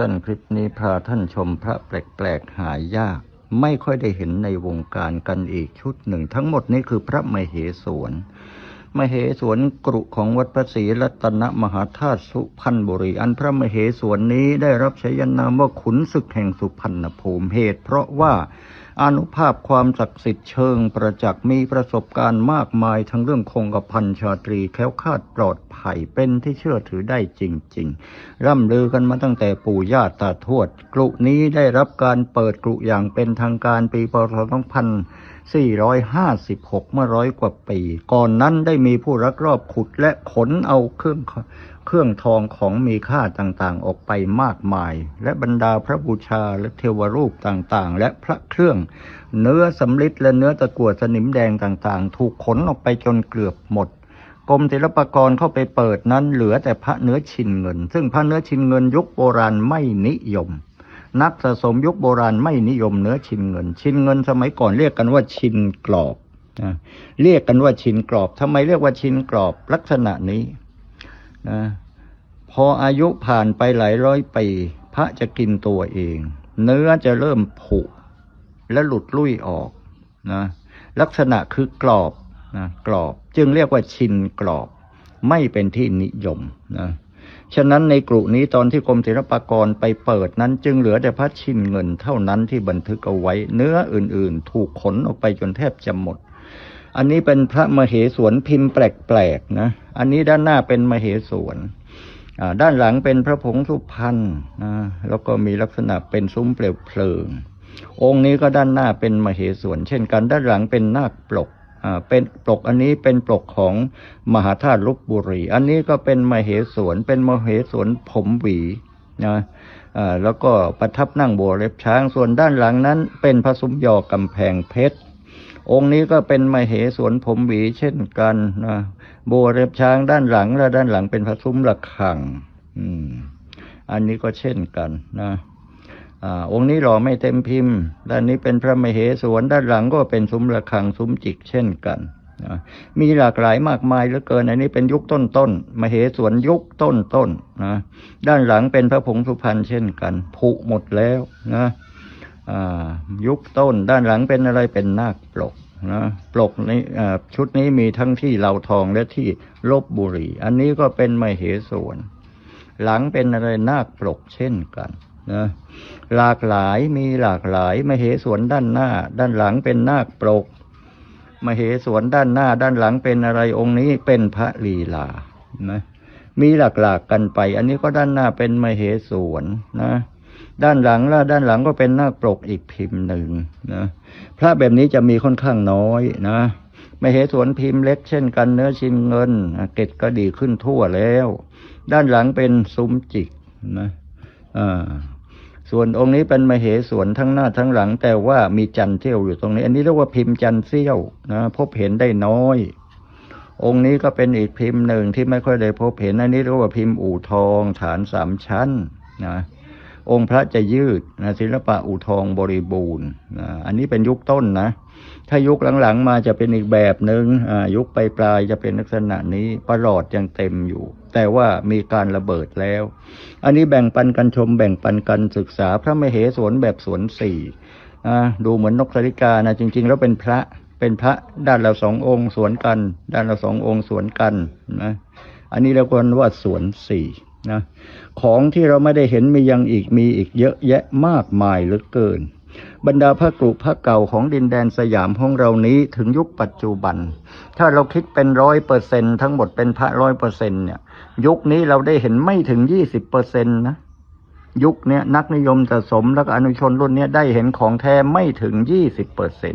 สั้นคลิปนี้พาท่านชมพระแปลกๆหายาก ไม่ค่อยได้เห็นในวงการกันอีกชุดหนึ่ง ทั้งหมดนี้คือพระมเหสวนมเหสวนกรุของวัดพระศรีรัตนมหาธาตุสุพรรณบุรีอันพระมเหสวนนี้ได้รับฉายานามว่าขุนศึกแห่งสุพรรณภูมิเหตุ เพราะว่า อนุภาพความศักดิ์สิทธิ์เชิงประจักษ์มีประสบการณ์มากมายทั้งเรื่องคงกระพันชาตรีแค้วคาดปลอดภัยเป็นที่เชื่อถือได้จริง ๆ ร่ำลือกันมาตั้งแต่ปู่ย่าตาทวดกลุนี้ได้รับการเปิดกลุอย่างเป็นทางการปีพศ456 เมื่อร้อยกว่าปี ก่อนนั้นได้มีผู้รักรอบขุดและขนเอาเครื่องเครื่องทองของมีค่าต่างๆ ออกไปมากมาย และบรรดาพระบูชาและเทวรูปต่างๆ และพระเครื่อง เนื้อสำลิดและเนื้อตะกั่วสนิมแดงต่างๆ ถูกขนออกไปจนเกือบหมดกรมศิลปากรเข้าไปเปิดนั้นเหลือแต่พระเนื้อชินเงิน ซึ่งพระเนื้อชินเงินยุคโบราณไม่นิยม นักสะสมยุคโบราณไม่นิยมเนื้อชินเงิน ชินเงินสมัยก่อนเรียกกันว่าชินกรอบนะเรียกกันว่าชินกรอบทำไมเรียกว่าชินกรอบลักษณะนี้นะพออายุผ่านไปหลายร้อยปีพระจะกินตัวเอง เนื้อจะเริ่มผุและหลุดลุ่ยออกนะลักษณะคือกรอบนะกรอบ จึงเรียกว่าชินกรอบ ไม่เป็นที่นิยมนะ ฉะนั้นในกรุนี้ตอนที่กรมศิลปากรไปเปิดนั้นจึงเหลือแต่พระชินเงินเท่านั้นที่บันทึกเอาไว้ เนื้ออื่น ๆ ถูกขนออกไปจนแทบจะหมด อันนี้เป็นพระมเหสวนพิมพ์แปลกๆนะ อันนี้ด้านหน้าเป็นมเหสวนด้านหลังเป็นพระผงสุพรรณนะแล้วก็มีลักษณะเป็นซุ้มเปลวเพลิง องค์นี้ก็ด้านหน้าเป็นมเหสวน เช่นกันด้านหลังเป็นนาคปลก เป็นปลกอันนี้เป็นปลกของมหาธาตุลบบุรี อันนี้ก็เป็นมเหสวนเป็นมเหสวนผมหวีนะอ่าแล้วก็ประทับนั่งโบวเล็บช้างส่วนด้านหลังนั้น เป็นพระซุ้มยอกำแพงเพชร องค์นี้ก็เป็นมเหสวนผมหวีเช่นกันนะโบวเล็บช้างด้านหลังและด้านหลังเป็นพระซุ้มระฆัง อืม อันนี้ก็เช่นกันนะ องค์นี้หล่อไม่เต็มพิมพ์ ด้านนี้เป็นพระมเหสวนด้านหลังก็เป็นซุ้มระฆังซุ้มจิกเช่นกันมีหลากหลายมากมายเหลือเกิน อันนี้เป็นยุคต้นต้นๆมเหสวนยุคต้นต้นๆนะด้านหลังเป็นพระผงสุพรรณเช่นกันผุหมดแล้วนะยุคต้น ด้านหลังเป็นอะไรเป็นนาคปลกนะปลกนี้ชุดนี้มีทั้งที่เหล่าทองและที่ลบบุรี อันนี้ก็เป็นมเหสวน หลังเป็นอะไรนาคปลกเช่นกัน นะหลากหลายมีหลากหลายมเหสวนด้านหน้า ด้านหลังเป็นนาคปลกมเหสวนด้านหน้า ด้านหลังเป็นอะไรองค์นี้เป็นพระลีลานะมีหลากหลากกันไป อันนี้ก็ด้านหน้าเป็นมเหสวนนะ ด้านหลังแล้วด้านหลังก็เป็นนาคปลกอีกพิมพ์หนึ่งนะพระแบบนี้จะมีค่อนข้างน้อยนะมเหสวนพิมพ์เล็กเช่นกันเนื้อชินเงินเกตก็ดีขึ้นทั่วแล้ว ด้านหลังเป็นซุ้มจิกนะอ่า ส่วนองค์นี้เป็นมเหสวนทั้งหน้าทั้งหลัง แต่ว่ามีจันทร์เที่ยวอยู่ตรงนี้ อันนี้เรียกว่าพิมพ์จันทร์เสี้ยวนะพบเห็นได้น้อย องค์นี้ก็เป็นอีกพิมพ์หนึ่งที่ไม่ค่อยได้พบเห็นอันนี้เรียกว่าพิมพ์อู่ทองฐานสามชั้นนะ องค์พระจะยืดนะศิลปะอู่ทองบริบูรณ์นะอันนี้เป็นยุคต้นนะ ถ้ายุคหลังๆ มาจะเป็นอีกแบบหนึง่งยุคปลายๆจะเป็นลักษณะนี้ประหลอดยังเต็มอยู่ แต่ว่ามีการระเบิดแล้ว อันนี้แบ่งปันกันชมแบ่งปันกันศึกษาพระมเหสวนแบบสวนสี่ดูเหมือนนกสริกานะจริง ๆ แล้วเป็นพระเป็นพระด้านละสององค์สวนกัน ด้านละสององค์สวนกันนะอันนี้เราควรว่าสวนสี่ นะของที่เราไม่ได้เห็นมียังอีกมีอีกเยอะแยะมากมายเหลือเกิน บรรดาพระกรุพระเก่าของดินแดนสยามของเรานี้ถึงยุคปัจจุบัน ถ้าเราคิดเป็นร้อยเปอร์เซ็นทั้งหมดเป็นพระร้อยเปอร์เซ็นเนี่ย ยุคนี้เราได้เห็นไม่ถึงยี่สิบเปอร์เซ็นนะยุคนี้นักนิยมสะสมแล้วก็อนุชนรุ่นนี้ได้เห็นของแท้ไม่ถึงยี่สิบเปอร์เซ็น